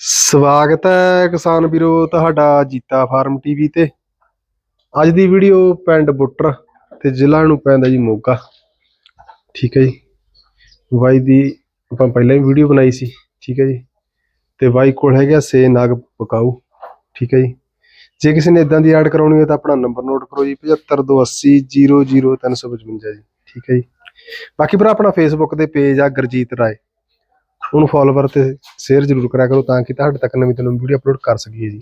ਸਵਾਗਤ ਹੈ ਕਿਸਾਨ ਵੀਰੋ, ਤੁਹਾਡਾ ਜੀਤਾ ਫਾਰਮ ਟੀਵੀ ਤੇ। ਅੱਜ ਦੀ ਵੀਡੀਓ ਪਿੰਡ ਬੁੱਟਰ ਤੇ ਜ਼ਿਲ੍ਹਾ ਨੂੰ ਪੈਂਦਾ ਜੀ ਮੋਗਾ ਠੀਕ ਹੈ ਜੀ। ਬਾਈ ਦੀ ਆਪਾਂ ਪਹਿਲਾਂ ਵੀ ਵੀਡੀਓ ਬਣਾਈ ਸੀ। ਠੀਕ ਹੈ ਜੀ। ਤੇ ਬਾਈ ਕੋਲ ਹੈਗਾ ਸੇ ਨਾਗ ਪਕਾਊ। ਠੀਕ ਹੈ ਜੀ। ਜੇ ਕਿਸੇ ਨੇ ਇਦਾਂ ਦੀ ਐਡ ਕਰਾਉਣੀ ਹੈ ਤਾਂ ਆਪਣਾ ਨੰਬਰ ਨੋਟ ਕਰੋ ਜੀ 7528000355 ਜੀ। ਠੀਕ ਹੈ ਜੀ। ਬਾਕੀ ਭਰਾ, ਆਪਣਾ ਫੇਸਬੁੱਕ ਤੇ ਪੇਜ ਆ ਗੁਰਜੀਤ ਰਾਏ। ਉਹਨੂੰ ਫੋਲੋਵਰ ਤੇ ਸ਼ੇਅਰ ਜ਼ਰੂਰ ਕਰਿਆ ਕਰੋ ਤਾਂ ਕਿ ਤੁਹਾਡੇ ਤੱਕ ਨਵੀਂ ਤੋਂ ਨਵੀਂ ਵੀਡੀਓ ਅਪਲੋਡ ਕਰ ਸਕੀਏ ਜੀ।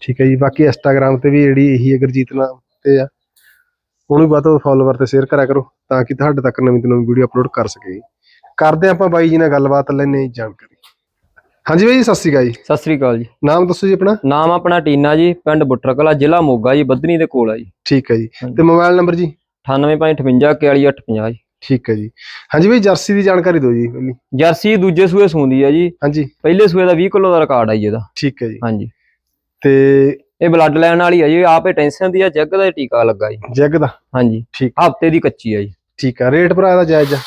ਠੀਕ ਹੈ ਜੀ ਬਾਕੀ ਇੰਸਟਾਗ੍ਰam ਤੇ ਵੀ ਜਿਹੜੀ ਇਹੀ ਹੈ ਗੁਰਜੀਤ ਨਾਮ ਤੇ ਆ ਉਹਨੂੰ ਵੀ ਵੱਧ ਤੋਂ ਫੋਲੋਵਰ ਤੇ ਸ਼ੇਅਰ ਕਰਿਆ ਕਰੋ ਤਾਂ ਕਿ ਤੁਹਾਡੇ ਤੱਕ ਨਵੀਂ ਤੋਂ ਨਵੀਂ ਵੀਡੀਓ ਅਪਲੋਡ ਕਰ ਸਕੀਏ ਕਰਦੇ ਆਪਾਂ ਬਾਈ ਜੀ ਨਾਲ ਗੱਲਬਾਤ ਲੈਣੇ ਜਾਣਕਾਰੀ। ਹਾਂਜੀ ਬਾਈ ਜੀ ਸਤਿ ਸ਼੍ਰੀ ਅਕਾਲ ਜੀ। ਸਤਿ ਸ੍ਰੀ ਅਕਾਲ ਜੀ। ਨਾਮ ਦੱਸੋ ਜੀ ਆਪਣਾ? ਨਾਮ ਆਪਣਾ ਟੀਨਾ ਜੀ ਪਿੰਡ ਬੁੱਟਰ ਕਲਾ ਜ਼ਿਲ੍ਹਾ ਮੋਗਾ ਜੀ ਬੱਧਨੀ ਦੇ ਕੋਲ ਆ ਜੀ। ਠੀਕ ਹੈ ਜੀ। ਤੇ ਮੋਬਾਈਲ ਨੰਬਰ ਜੀ? 9858 ਜੀ। ਠੀਕ ਹੈ ਜੀ। ਹਾਂਜੀ ਬਾਈ ਜਰਸੀ ਦੀ ਜਾਣਕਾਰੀ ਦਿਓ ਜੀ ਪਹਿਲੀ ਜਰਸੀ ਦੂਜੇ ਸੂਏ ਸੂੰਦੀ ਆ ਜੀ। ਹਾਂਜੀ। ਪਹਿਲੇ ਸੂਏ ਦਾ 20 ਕਿਲੋ ਦਾ ਰਿਕਾਰਡ ਆ ਜੀ ਇਹਦਾ। ਠੀਕ ਹੈ ਜੀ। ਹਾਂਜੀ। ਤੇ ਇਹ ਬਲੱਡ ਲੈਣ ਵਾਲੀ ਆ ਜੀ ਆਪੇ ਟੈਨਸ਼ਨ ਦੀ ਆ ਜੱਗ ਦਾ ਟੀਕਾ ਲੱਗਾ ਜੀ। ਜੈਗ ਦਾ? ਹਾਂਜੀ। ਠੀਕ। ਹਫ਼ਤੇ ਦੀ ਕੱਚੀ ਆ ਜੀ। ਠੀਕ ਆ। ਰੇਟ ਭਰਾ ਦਾ ਜਾਇਜ਼ ਆ?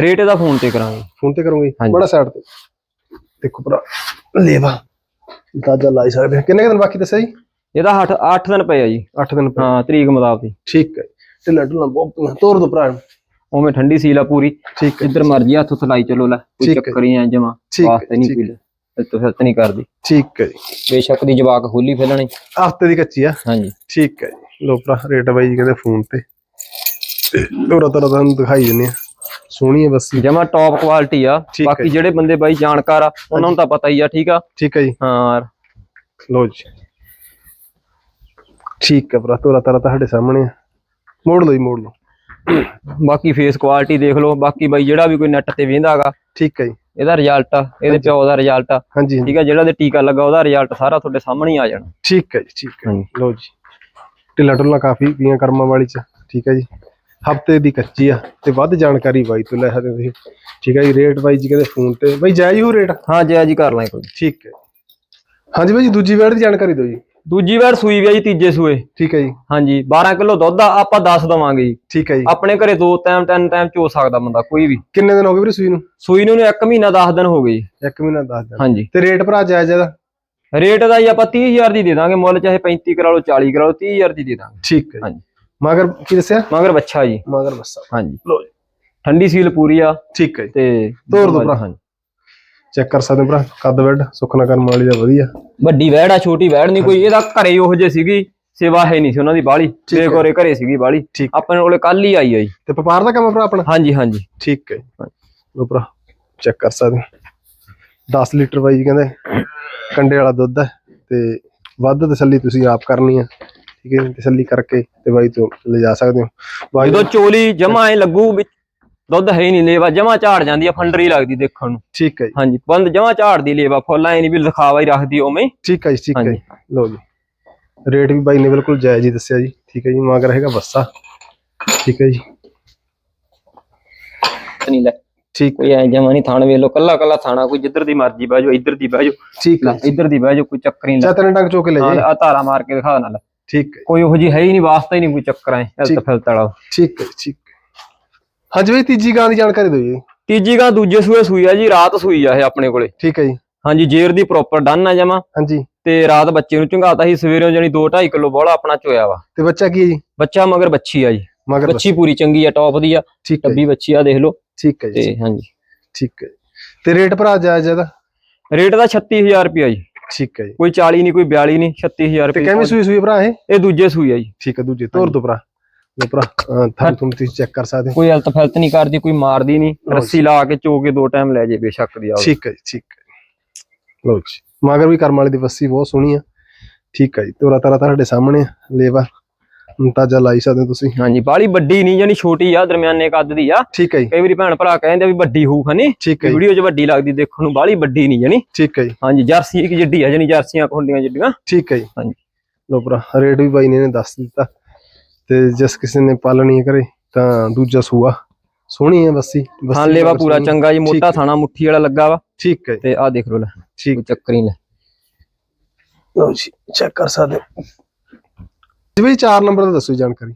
ਰੇਟ ਇਹਦਾ ਫੋਨ ਤੇ ਕਰਾਂਗੇ। ਫੋਨ ਤੇ ਕਰੂੰਗੀ। ਬੜਾ ਸਾਈਡ ਤੇ। ਦੇਖੋ ਭਰਾ ਲੇਵਾ। ਤਾਜਾ ਲਾਈ ਸਕਦੇ ਹਾਂ। ਕਿੰਨੇ ਦਿਨ ਬਾਕੀ ਦੱਸਿਆ ਜੀ? ਇਹਦਾ 8 8 ਦਿਨ ਪਏ ਆ ਜੀ। 8 ਦਿਨ ਹਾਂ ਤਰੀਕ ਮੁਤਾਬਕ। ਠੀਕ ਹੈ। ਤੇ ਲੱਡੂ ਨਾ ਬਹੁਤ ਤੋਰ ਦੋ ਭਰਾ ਨੂੰ। ਉਵੇਂ ਠੰਡੀ ਸੀਲ ਆ ਪੂਰੀ ਠੀਕ ਹੈ ਇੱਧਰ ਮਰਜ਼ੀ ਹੱਥ ਉੱਥੇ ਲਾਈ ਚਲੋ ਲੈ ਕੋਈ ਠੀਕ ਹੈ। ਚੱਕਰ ਹੀ ਆ ਜਮਾ ਠੀਕ ਹੈ, ਵਾਸਤੇ ਨਹੀਂ ਠੀਕ ਕੋਈ ਲੈ ਇੱਥੇ ਫਿਰਤ ਨਹੀਂ ਕਰਦੀ। ਠੀਕ ਹੈ ਜੀ। ਬੇਸ਼ੱਕ ਦੀ ਜਵਾਕ ਖੋਲੀ ਫਿਲਣੀ। ਹਫ਼ਤੇ ਦੀ ਕੱਚੀ ਆ। ਹਾਂਜੀ। ਠੀਕ ਹੈ ਜੀ। ਲੋ ਭਰਾ ਰੇਟ ਬਾਈ ਜੀ ਕਹਿੰਦੇ ਫੋਨ ਤੇ। ਤੋਰਾ ਤੋਰਾ ਤੁਹਾਨੂੰ ਦਿਖਾਈ ਦਿੰਨੇ ਆ। ਸੋਹਣੀ ਹੈ ਬਸ। ਜਮਾ ਟੌਪ ਕੁਆਲਿਟੀ ਆ। ਠੀਕ ਹੈ ਬਾਕੀ ਜੀ। ਜਿਹੜੇ ਬੰਦੇ ਬਾਈ ਜਾਣਕਾਰ ਆ ਉਹਨਾਂ ਨੂੰ ਤਾਂ ਪਤਾ ਹੀ ਆ ਠੀਕ ਆ? ਠੀਕ ਹੈ ਜੀ। ਹਾਂ। ਲੋ ਜੀ। ਠੀਕ ਹੈ ਭਰਾ ਤੋਰਾ ਤੋਰਾ ਤੁਹਾਡੇ ਸਾਹਮਣੇ ਆ। ਮੋੜ ਲਓ ਜੀ ਮੋੜ ਲਓ। ਬਾਕੀ ਫੇਸ ਕੁਆਲਿਟੀ ਦੇਖ ਲਓ ਬਾਕੀ ਬਾਈ ਜਿਹੜਾ ਵੀ ਕੋਈ ਨੈਟ ਤੇ ਵੇਂਦਾਗਾ ਠੀਕ ਹੈ ਜੀ। ਇਹਦਾ ਰਿਜ਼ਲਟ ਆ ਇਹਦੇ ਪਿਓ ਦਾ ਰਿਜ਼ਲਟ ਆ। ਹਾਂਜੀ ਠੀਕ ਆ ਜਿਹੜਾ ਦੇ ਟੀਕਾ ਲੱਗਾ ਉਹਦਾ ਰਿਜ਼ਲਟ ਸਾਰਾ ਤੁਹਾਡੇ ਸਾਹਮਣੇ ਹੀ ਆ ਜਾਣਾ। ਠੀਕ ਹੈ ਜੀ ਠੀਕ ਹੈ। ਹਾਂਜੀ। ਲੋ ਜੀ। ਢਿੱਲਾ ਢੁੱਲਾ ਕਾਫੀ ਪੀਆਂ ਕਰਮਾਂ ਵਾਲੀ ਚ। ਠੀਕ ਹੈ ਜੀ। ਹਫ਼ਤੇ ਦੀ ਕੱਚੀ ਆ ਤੇ ਵੱਧ ਜਾਣਕਾਰੀ ਬਾਈ ਤੋਂ ਲੈ ਸਕਦੇ ਹੋ ਤੁਸੀਂ। ਠੀਕ ਹੈ ਜੀ ਰੇਟ ਬਾਈ ਜੀ ਕਹਿੰਦੇ ਫੋਨ ਤੇ। ਬਾਈ ਜਾਇਜ਼ ਹੋ ਰੇਟ ਹਾਂ ਜੈ ਜੀ ਕਰ ਲਾਂ ਕੋਈ। ਠੀਕ ਹੈ। ਹਾਂਜੀ ਬਾਈ ਜੀ ਦੂਜੀ ਵੇੜ ਦੀ ਜਾਣਕਾਰੀ ਦਿਓ ਜੀ। ਦੂਜੀ ਵਾਰ ਸੂਈ ਵੀ ਆ ਜੀ ਤੀਜੇ ਸੂਏ। ਠੀਕ ਹੈ ਜੀ। ਹਾਂਜੀ 12 ਕਿਲੋ ਦੁੱਧ ਆ ਆਪਾਂ 10 ਦਵਾਂਗੇ ਜੀ। ਠੀਕ ਹੈ ਜੀ। ਆਪਣੇ ਘਰੇ ਦੋ ਟਾਈਮ ਤਿੰਨ ਟਾਈਮ ਚੋ ਸਕਦਾ ਬੰਦਾ ਕੋਈ ਵੀ। ਕਿੰਨੇ ਦਿਨ ਹੋ ਗਏ ਵੀਰੇ ਸੂਈ ਨੂੰ? ਸੂਈ ਨੂੰ 1 ਮਹੀਨਾ 10 ਦਿਨ ਹੋ ਗਏ ਜੀ। ਮਹੀਨਾ ਦੱਸ ਦਿਨ। ਹਾਂਜੀ। ਤੇ ਰੇਟ ਭਰਾ ਜਾਇਜ਼ ਇਹਦਾ? ਰੇਟ ਦਾ ਜੀ ਆਪਾਂ 30000 ਦੀ ਦੇ ਦਾਂਗੇ ਮੁੱਲ ਚਾਹੇ 35 ਕਰਾ ਲਓ 40 ਕਰਾ ਲਓ 30000 ਦੀ ਦੇ ਦਾਂਗੇ। ਠੀਕ ਹੈ ਹਾਂਜੀ। ਮਗਰ ਕੀ ਦੱਸਿਆ? ਮਗਰ ਬੱਚਾ ਜੀ। ਮਗਰ ਬੱਸਾ ਹਾਂਜੀ। ਲੋ ਜੀ। ਠੰਡੀ ਸੀਲ ਪੂਰੀ ਆ। ਠੀਕ ਹੈ ਤੇ ਤੋਰ ਦਿਓ ਭਰਾ। ਹਾਂਜੀ। ਚੈੱਕ ਕਰ ਸਕਦੇ ਭਰਾ ਕੱਦ ਵੈਡ ਸੁਖਨਾ ਕਰਮ ਵਾਲੀ ਦਾ ਵਧੀਆ। ਵੱਡੀ ਵਹਿੜ ਆ ਛੋਟੀ ਵਹਿੜ ਨਹੀਂ ਕੋਈ ਇਹਦਾ ਘਰੇ ਉਹ ਜੇ ਸੀਗੀ ਸੇਵਾ ਹੈ ਨਹੀਂ ਸੀ ਉਹਨਾਂ ਦੀ ਬਾਲੀ ਹੈ। ਬੇਕੋਰੇ ਘਰੇ ਸੀਗੀ ਬਾਲੀ ਆਪਣੇ ਕੋਲੇ ਕੱਲ ਹੀ ਆਈ ਆ ਜੀ। ਤੇ ਵਪਾਰ ਦਾ ਕੰਮ ਭਰਾ ਆਪਣਾ? ਹਾਂਜੀ ਹਾਂਜੀ। ਠੀਕ ਹੈ ਜੀ। ਲੋ ਭਰਾ ਚੈੱਕ ਕਰ ਸਕਦੇ ਹੋ। 10 ਲੀਟਰ ਬਾਈ ਜੀ ਕਹਿੰਦੇ ਕੰਡੇ ਵਾਲਾ ਦੁੱਧ ਹੈ ਤੇ ਵੱਧ ਤਸੱਲੀ ਤੁਸੀਂ ਆਪ ਕਰਨੀ ਹੈ ਠੀਕ ਹੈ ਜੀ, ਤਸੱਲੀ ਕਰਕੇ ਤੇ ਬਾਈ ਤੋਂ ਲਿਜਾ ਸਕਦੇ ਹੋ। ਬਾਈ ਜਦੋਂ ਚੋਲੀ ਜਮਾ ਐ ਲੱਗੂ ਵੀ ਦੁੱਧ ਹੈ ਹੀ ਨਹੀਂ ਲੇਵਾ ਜਮਾ ਝਾੜ ਜਾਂਦੀ ਆ ਫੰਡਰੀ ਲੱਗਦੀ ਦੇਖਣ ਨੂੰ। ਠੀਕ ਹੈ ਜੀ। ਹਾਂਜੀ ਬੰਦ ਜਮਾ ਝਾੜਦੀ ਲੇਵਾ ਫੁੱਲ ਐ ਨਹੀਂ ਵੀ ਲਿਖਾਵਾ ਹੀ ਰੱਖਦੀ ਉਵੇਂ। ਠੀਕ ਹੈ ਜੀ ਠੀਕ ਹੈ ਹਾਂਜੀ। ਜੀ। ਰੇਟ ਵੀ ਬਾਈ ਨੇ ਬਿਲਕੁਲ ਜਾਇਜ਼ ਹੀ ਦੱਸਿਆ ਜੀ। ਠੀਕ ਹੈ ਜੀ ਮਗਰ ਹੈਗਾ ਬੱਸਾ। ਠੀਕ ਹੈ ਜੀ। ਨਹੀਂ ਲੈ। ਠੀਕ। ਕੋਈ ਐ ਜਮਾ ਨਹੀਂ ਥਾਣ ਵੇਲੋ ਕੱਲਾ ਕੱਲਾ ਥਾਣਾ ਕੋਈ ਜਿੱਧਰ ਦੀ ਮਰਜ਼ੀ ਬਹਿ ਜਾਓ ਇੱਧਰ ਦੀ ਬਹਿ ਜਾਓ। ਠੀਕ ਲੈ ਹੈ ਇੱਧਰ ਦੀ ਬਹਿ ਜਾਓ ਕੋਈ ਚੱਕਰ ਨਹੀਂ। ਚਾਤਨ ਡੰਗ ਚੋਕੇ ਲੈ ਜਾਏ ਆ ਧਾਰਾ ਮਾਰ ਕੇ ਦਿਖਾ ਨਾਲ। ਠੀਕ ਕੋਈ ਉਹੋ ਜੀ ਹੈ ਹੀ ਨਹੀਂ ਵਾਸਤਾ ਹੀ ਨਹੀਂ ਕੋਈ ਚੱਕਰ ਐ ਫਿਲਤ ਵਾਲਾ। ਠੀਕ ਹੈ ਠੀਕ। ਹੈ ਹਾਂਜੀ ਬਾਈ ਤੀਜੀ ਗਾਂ ਦੀ ਜਾਣਕਾਰੀ ਦਿਓ ਜੀ। ਤੀਜੀ ਗਾਂ ਦੂਜੇ ਸੂਏ ਸੂਈ ਆ ਜੀ ਰਾਤ ਸੂਈ ਆ ਇਹ ਆਪਣੇ ਕੋਲੇ। ਠੀਕ ਹੈ ਜੀ। ਹਾਂਜੀ ਜੇਰ ਦੀ ਪ੍ਰੋਪਰ ਡਨ ਆ ਜਮਾ। ਹਾਂਜੀ ਤੇ ਰਾਤ ਬੱਚੇ ਨੂੰ ਝੰਗਾਤਾ ਸੀ ਸਵੇਰੇ ਜਾਨੀ 2.5 ਕਿਲੋ ਬੋਲਾ ਆਪਣਾ ਚੋਇਆ ਵਾ। ਤੇ ਬੱਚਾ ਕੀ ਹੈ ਜੀ? ਬੱਚਾ ਮਗਰ ਬੱਚੀ ਆ ਜੀ। ਮਗਰ ਬੱਚਾ। ਪੂਰੀ ਚੰਗੀ ਆ ਟੌਪ ਦੀ ਆ। ਟੱਬੀ ਬੱਚੀ ਆ ਦੇਖ ਲਓ। ਠੀਕ ਹੈ ਜੀ। ਤੇ ਹਾਂਜੀ। ਠੀਕ ਹੈ। ਤੇ ਰੇਟ ਭਰਾ ਜਾਇਜ਼ ਇਹਦਾ? ਰੇਟ ਦਾ 36000 ਰੁਪਿਆ ਜੀ। ਠੀਕ ਹੈ ਜੀ। ਕੋਈ 40 ਨਹੀਂ ਕੋਈ 42 ਨਹੀਂ 36000 ਤੇ ਰੁਪਏ ਕਿਵੇਂ ਸੂਈ ਸੂਈ ਭਰਾ ਇਹ? ਇਹ ਦੂਜੇ ਸੂਈ ਆ ਜੀ। ਠੀਕ ਹੈ ਦੂਜੇ ਤੋਰ ਦੋ ਭਰਾ। ਲੋ ਭਰਾ ਅਹ, ਥਾਂ ਤੁਹਾਨੂੰ ਤੁਸੀਂ ਚੈੱਕ ਕਰ ਸਕਦੇ। ਹੋ ਕੋਈ ਹਲਤ ਫਲਤ ਨਹੀਂ ਕਰਦੀ ਕੋਈ ਮਾਰਦੀ ਨਹੀਂ। ਰੱਸੀ ਲਾ ਕੇ ਚੋ ਕੇ ਦੋ ਟਾਈਮ ਲੈ ਜੇ ਬੇਸ਼ੱਕ ਦੀ ਆਵੇ ਠੀਕ ਹੈ ਜੀ ਠੀਕ ਹੈ ਲੋ ਜੀ। ਮਗਰ ਵੀ ਕਰਮ ਵਾਲੀ ਦੀ ਬੱਸੀ ਬਹੁਤ ਸੋਹਣੀ ਆ। ਠੀਕ ਹੈ ਜੀ ਤੋਰਾ ਤਾਰਾ ਤੁਹਾਡੇ ਸਾਹਮਣੇ ਲੇਵਾ। ਅੰਤਾਜਾ ਲਾਈ ਸਕਦੇ ਤੁਸੀਂ। ਹਾਂਜੀ ਬਾਲੀ ਵੱਡੀ ਨਹੀਂ ਜਾਨੀ ਛੋਟੀ ਆ ਦਰਮਿਆਨੇ ਕੱਦ ਦੀ ਆ। ਠੀਕ ਹੈ ਜੀ। ਕਈ ਵਾਰੀ ਭੈਣ ਭਰਾ ਕਹਿੰਦੇ ਵੀ ਵੱਡੀ ਹੋਊ ਖਨੀ ਠੀਕ ਹੈ ਵੀਡੀਓ 'ਚ ਵੱਡੀ ਲੱਗਦੀ ਦੇਖਣ ਨੂੰ ਬਾਲੀ ਵੱਡੀ ਨਹੀਂ ਜਾਨੀ ਠੀਕ ਹੈ ਜੀ। ਹਾਂਜੀ ਜਰਸੀ ਇੱਕ ਜਿੱਡੀ ਆ ਜਾਨੀ ਜਰਸੀਆਂ ਹੁੰਦੀਆਂ ਜਿੱਡੀਆਂ। ਠੀਕ ਹੈ ਜੀ। ਹਾਂਜੀ। ਲੋ ਭਰਾ ਰੇਟ ਵੀ ਬਾਈ ਨੇ ਦੱਸ ਦਿੱਤਾ। ਤੇ ਜਿਸ ਕਿਸੇ ਨੇ ਪਾਲਣੀ ਕਰੇ ਤਾਂ ਦੂਜਾ ਸੂਆ। ਸੋਹਣੀ ਹੈ ਬੱਸੀ ਬੱਸੀ ਹਾਂ ਲੇਵਾ ਪੂਰਾ। ਚੰਗਾ ਜੀ ਮੋਟਾ। ਥਾਣਾ ਮੁੱਠੀ ਵਾਲਾ ਲੱਗਾ ਵਾ। ਠੀਕ ਹੈ। ਤੇ ਆਹ ਦੇਖ ਲਓ ਲੈ ਠੀਕ। ਚੱਕਰ ਹੀ ਲਓ ਜੀ ਚੈੱਕ ਕਰ ਸਕਦੇ ਜੀ ਬਈ 4 ਨੰਬਰ ਦਾ ਦੱਸੋ ਜਾਣਕਾਰੀ।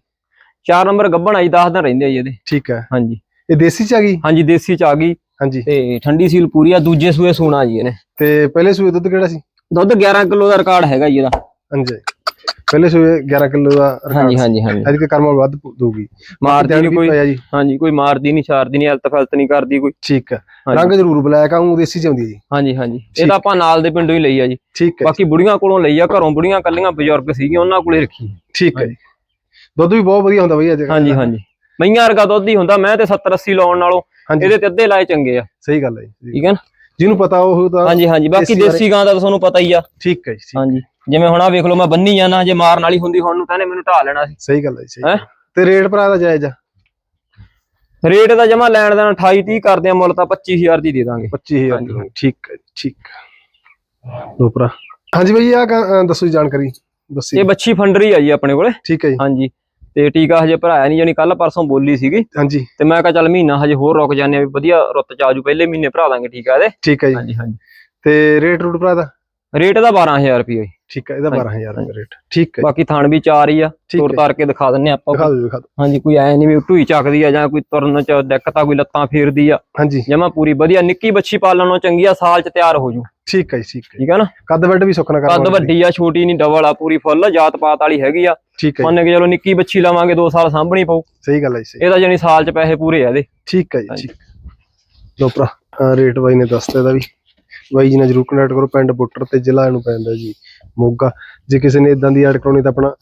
ਚਾਰ ਨੰਬਰ ਗੱਬਣ ਆਈ 10 ਦਿਨ ਰਹਿੰਦੇ ਆ ਜੀ ਇਹਦੇ। ਠੀਕ ਹੈ। ਹਾਂਜੀ। ਇਹ ਦੇਸੀ ਚ ਆ ਗਈ? ਹਾਂਜੀ ਦੇਸੀ ਚ ਆ ਗਈ। ਹਾਂਜੀ। ਤੇ ਠੰਡੀ ਸੀਲ ਪੂਰੀ ਆ ਦੂਜੇ ਸੂਏ ਸੂਣਾ ਜੀ ਇਹਨੇ। ਤੇ ਪਹਿਲੇ ਸੂਏ ਦੁੱਧ ਕਿਹੜਾ ਸੀ? ਦੁੱਧ 11 ਕਿਲੋ ਦਾ ਰਿਕਾਰਡ ਹੈਗਾ ਜੀ ਇਹਦਾ। ਹਾਂਜੀ। ਪਹਿਲੇ ਸੂਏ 11 ਕਿਲੋ ਦਾ ਹਾਂਜੀ ਹਾਂਜੀ ਹਾਂਜੀ। ਅੱਜ ਕੇ ਕਰਮਾਂ ਵੱਧ ਦੂਗੀ ਮਾਰਦੀ ਨਹੀਂ ਕੋਈ ਹਾਂਜੀ ਕੋਈ ਮਾਰਦੀ ਨਹੀਂ ਛਾਰਦੀ ਨਹੀਂ ਹਲਤ ਫਲਤ ਨਹੀਂ ਕਰਦੀ ਕੋਈ। ਠੀਕ ਹੈ। ਰੰਗ ਜ਼ਰੂਰ ਬਲੈਕ ਆ ਉਹ ਦੇਸੀ ਚ ਆਉਂਦੀ ਜੀ। ਹਾਂਜੀ ਹਾਂਜੀ। ਇਹ ਤਾਂ ਆਪਾਂ ਨਾਲ ਦੇ ਪਿੰਡੋਂ ਹੀ ਲਈ ਆ ਜੀ। ਠੀਕ ਹੈ ਬਾਕੀ ਬੁੜੀਆਂ ਕੋਲੋਂ ਲਈ ਆ ਘਰੋਂ ਬੁੜੀਆਂ ਕੱਲੀਆਂ ਬਜ਼ੁਰਗ ਸੀਗੀਆਂ ਉਹਨਾਂ ਕੋਲੇ ਰੱਖੀ। ਠੀਕ ਹੈ ਦੁੱਧ ਵੀ ਬਹੁਤ ਵਧੀਆ ਹੁੰਦਾ ਬਈ ਅੱਜ ਹਾਂਜੀ ਹਾਂਜੀ। ਮਈਆਂ ਵਰਗਾ ਦੁੱਧ ਹੀ ਹੁੰਦਾ ਮੈਂ ਤੇ 70 80 ਲਾਉਣ ਨਾਲੋਂ ਇਹਦੇ ਤੇ ਅੱਧੇ ਲਾਏ ਚੰਗੇ ਆ। ਸਹੀ ਗੱਲ ਹੈ ਜੀ ਠੀਕ ਹੈ ਨਾ? ਜਿਹਨੂੰ ਪਤਾ ਉਹ ਤਾਂ ਹਾਂਜੀ ਹਾਂਜੀ। ਬਾਕੀ ਦੇਸੀ ਗਾਂ ਦਾ ਤਾਂ ਤੁਹਾਨੂੰ ਪਤਾ ਹੀ ਆ। ਠੀਕ ਹੈ ਜੀ। ਹਾਂਜੀ। ਜਿਵੇਂ ਹੁਣ ਆ ਵੇਖ ਲਓ ਮੈਂ ਬੰਨੀ ਜਾਣਾ ਜੇ ਮਾਰਨ ਵਾਲੀ ਹੁੰਦੀ ਹੁਣ ਨੂੰ ਕਹਿੰਦੇ ਮੈਨੂੰ ਢਾ ਲੈਣਾ ਸੀ। ਸਹੀ ਗੱਲ ਹੈ ਸਹੀ ਹੈਂ? ਤੇ ਰੇਟ ਭਰਾ ਦਾ ਜਾਇਜ਼ ਆ? ਰੇਟ ਦਾ ਜਮਾ ਲੈਣ ਦਾ 28 30 ਕਰਦੇ ਆ ਮੁੱਲ ਤਾਂ 25000 ਦੀ ਦੇ ਦਾਂਗੇ। 25000 ਹਾਂਜੀ। ਦੀ ਠੀਕ ਹੈ ਜੀ, ਠੀਕ ਲੋ ਭਰਾ। ਹਾਂਜੀ ਬਈ ਆ ਦੱਸੋ ਜੀ ਜਾਣਕਾਰੀ ਦੱਸੀ। ਇਹ ਬੱਚੀ ਫੰਡਰੀ ਆ ਜੀ ਆਪਣੇ ਕੋਲੇ। ਠੀਕ ਹੈ ਜੀ। ਹਾਂਜੀ। ਤੇ ਟੀਕਾ ਹਜੇ ਭਰਾਇਆ ਨਹੀਂ ਜਾਨੀ ਕੱਲ ਪਰਸੋਂ ਬੋਲੀ ਸੀਗੀ। ਹਾਂਜੀ। ਤੇ ਮੈਂ ਕਿਹਾ ਚੱਲ ਮਹੀਨਾ ਹਜੇ ਹੋਰ ਰੁਕ ਜਾਂਦੇ ਆ ਵੀ ਵਧੀਆ ਰੁੱਤ ਚ ਆਜੂ ਪਹਿਲੇ ਮਹੀਨੇ ਭਰਾ ਦਾਂਗੇ ਟੀਕਾ ਇਹਦੇ। ਠੀਕ ਹੈ ਜੀ। ਹਾਂਜੀ ਹਾਂਜੀ। ਤੇ ਰੇਟ ਰੂਟ ਭਰਾ ਦਾ? ਰੇਟ ਦਾ 12000 ਰੁਪਏ ਠੀਕ ਹੈ ਇਹਦਾ ਹਾਂਜੀ, 12000 ਦਾ ਰੇਟ। ਠੀਕ ਹੈ ਬਾਕੀ ਥਣ ਵੀ ਚਾਰ ਹੀ ਆ ਤੁਰ ਹੈ ਤਾਰ ਕੇ ਦਿਖਾ ਦਿੰਨੇ ਆਪਾਂ ਦਿਖਾ ਦਿਓ ਦਿਖਾ ਦਿਓ। ਹਾਂਜੀ ਕੋਈ ਐ ਨਹੀਂ ਵੀ ਢੂਈ ਚੱਕਦੀ ਆ ਜਾਂ ਕੋਈ ਤੁਰਨ ਚ ਦਿੱਕਤ ਕੋਈ ਲੱਤਾਂ ਫੇਰਦੀ ਆ। ਹਾਂਜੀ। ਜਮਾ ਪੂਰੀ ਵਧੀਆ ਨਿੱਕੀ ਬੱਚੀ ਪਾਲਣ ਨੂੰ ਚੰਗੀ ਆ ਸਾਲ ਚ ਤਿਆਰ ਹੋ ਜੂ। ਠੀਕ ਹੈ ਠੀਕ ਹੈ। ਠੀਕ ਆ ਨਾ? ਕੱਦ ਵੱਡ ਵੀ ਸੁੱਕਣਾ ਕਰ ਕੱਦ ਵੱਡੀ ਆ ਛੋਟੀ ਨਹੀਂ ਡਬਲ ਆ ਪੂਰੀ ਫੁੱਲ ਜਾਤ ਪਾਤ ਵਾਲੀ ਹੈਗੀ ਆ। ਠੀਕ ਹੈ ਮੰਨ ਕੇ ਚਲੋ ਨਿੱਕੀ ਬੱਚੀ ਲਵਾਂਗੇ 2 ਸਾਲ ਸਾਂਭਣੀ ਪਊ। ਸਹੀ ਗੱਲ ਹੈ ਜੀ ਸਹੀ ਇਹਦਾ ਜਾਨੀ ਸਾਲ ਚ ਪੈਸੇ ਪੂਰੇ ਆ ਇਹਦੇ। ਠੀਕ ਹੈ ਜੀ। ਠੀਕ। ਲੋ ਭਰਾ ਰੇਟ ਬਾਈ ਨੇ ਦੱਸਤਾ ਇਹਦਾ ਵੀ। ਬਾਈ ਜੀ ਨਾਲ ਜਰੂਰ ਕੰਟੈਕਟ ਕਰੋ ਪਿੰਡ ਬੁੱਟਰ ਤੇ ਜ਼ਿਲ੍ਹਾ ਇਹਨੂੰ ਪੈਂਦਾ ਜੀ ਮੋਗਾ। ਜੇ ਕਿਸੇ ਨੇ ਇਦਾਂ ਦੀ ਐਡ ਕਰਾਉਣੀ ਤਾਂ ਆਪਣਾ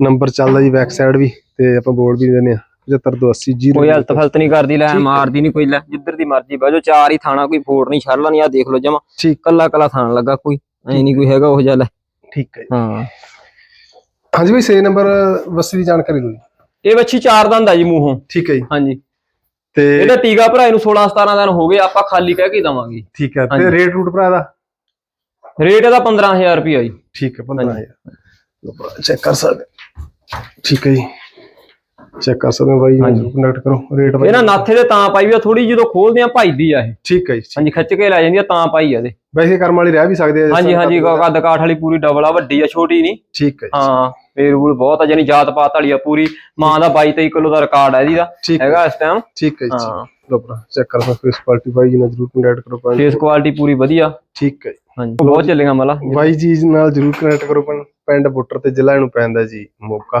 ਨੰਬਰ ਚੱਲਦਾ ਜੀ ਬੈਕ ਸਾਈਡ ਵੀ ਤੇ ਆਪਾਂ ਬੋਰਡ ਵੀ ਦਿੰਦੇ ਆ 75280 ਕੋਈ ਹਲਤ ਫਲਤ ਨਹੀਂ ਕਰਦੀ ਲੈ ਮਾਰਦੀ ਨਹੀਂ ਕੋਈ ਲੈ ਜਿੱਧਰ ਦੀ ਮਰਜ਼ੀ ਬਾਜੋ ਚਾਰ ਹੀ ਥਾਣਾ ਕੋਈ ਫੋੜ ਨਹੀਂ ਛੱਡ ਨਹੀਂ ਆ ਦੇਖ ਲਓ ਜਮਾ। ਕੱਲਾ ਕੱਲਾ ਥਾਣਾ ਲੱਗਾ ਕੋਈ ਐ ਨਹੀਂ ਕੋਈ ਹੈਗਾ ਉਹ ਜਿਹਾ ਲੈ। ਠੀਕ ਹੈ ਹਾਂ। ਹਾਂਜੀ ਬਾਈ ਸੇ ਨੰਬਰ ਵਸੀ ਦੀ ਜਾਣਕਾਰੀ ਦਿਓ ਇਹ ਬੱਚੀ ਚਾਰ ਦੰਦ ਆ ਜੀ ਮੂੰਹੋਂ। ਠੀਕ ਹੈ ਜੀ। ਹਾਂਜੀ। ਤੇ ਇਹਦਾ ਟੀਕਾ ਭਰਾਏ ਨੂੰ 16 17 ਦਿਨ ਹੋ ਗਏ ਆਪਾਂ ਖਾਲੀ ਕਹਿ ਕੇ ਦਵਾਂਗੇ। ਠੀਕ ਹੈ ਤੇ ਹਾਂਜੀ। ਰੇਟ ਰੂਟ ਭਰਾ ਦਾ ਰੇਟ ਇਹਦਾ 15000 ਰੁਪਿਆ ਜੀ। ਠੀਕ ਹੈ 15000 ਲਓ ਭਰਾ ਚੈੱਕ ਕਰ ਸਕਦੇ। ਠੀਕ ਹੈ ਜੀ। ਚੈੱਕ ਕਰ ਸਕਦੇ ਹੋ ਬਾਈ ਜੀ ਕੰਟੈਕਟ ਕਰੋ ਰੇਟ ਬਾਈ। ਇਹ ਨਾ ਨਾਥੇ ਦੇ ਤਾਂ ਪਾਈ ਵੀ ਆ ਥੋੜੀ ਜਦੋਂ ਖੋਲਦੇ ਆ ਭਾਈਦੀ ਆ ਇਹ। ਠੀਕ ਹੈ ਜੀ। ਹਾਂਜੀ ਖਿੱਚ ਕੇ ਲੈ ਜਾਂਦੀ ਆ ਤਾਂ ਪਾਈ ਆ ਇਹਦੇ। ਵੈਸੇ ਕਰਮ ਵਾਲੀ ਰਹਿ ਵੀ ਸਕਦੇ ਆ ਹਾਂਜੀ ਹਾਂਜੀ ਕੱਦ ਕਾਠ ਵਾਲੀ ਪੂਰੀ ਡਬਲ ਆ ਵੱਡੀ ਆ ਛੋਟੀ ਨਹੀਂ। ਠੀਕ ਹੈ ਹਾਂ ਫੇਰ ਰੂਲ ਬਹੁਤ ਆ ਜਾਨੀ ਜਾਤ ਪਾਤ ਵਾਲੀ ਆ ਪੂਰੀ। ਮਾਂ ਦਾ 22 23 ਕਿਲੋ ਦਾ ਰਿਕਾਰਡ ਆ ਇਹਦੀ। ਦਾ ਹੈਗਾ ਇਸ ਟਾਈਮ ਠੀਕ ਹੈ ਜੀ ਹਾਂ। ਲੋ ਭਰਾ ਚੈੱਕ ਕਰ ਸਕਦੇ ਫੇਸ ਕੁਆਲਿਟੀ ਬਾਈ ਜੀ ਨਾਲ ਜਰੂਰ ਕੰਟੈਕਟ ਕਰੋ ਫੇਸ ਕੁਆਲਿਟੀ ਪੂਰੀ ਵਧੀਆ। ਠੀਕ ਹੈ। ਹਾਂਜੀ ਬਹੁਤ ਚੱਲੇਗਾ ਮਲਾ। ਬਾਈ ਜੀ ਨਾਲ ਜਰੂਰ ਕੰਟੈਕਟ ਕਰੋ ਪਿੰਡ- ਬੁੱਟਰ ਤੇ ਜ਼ਿਲ੍ਹਾ ਇਹਨੂੰ ਪੈਂਦਾ ਜੀ ਮੋਗਾ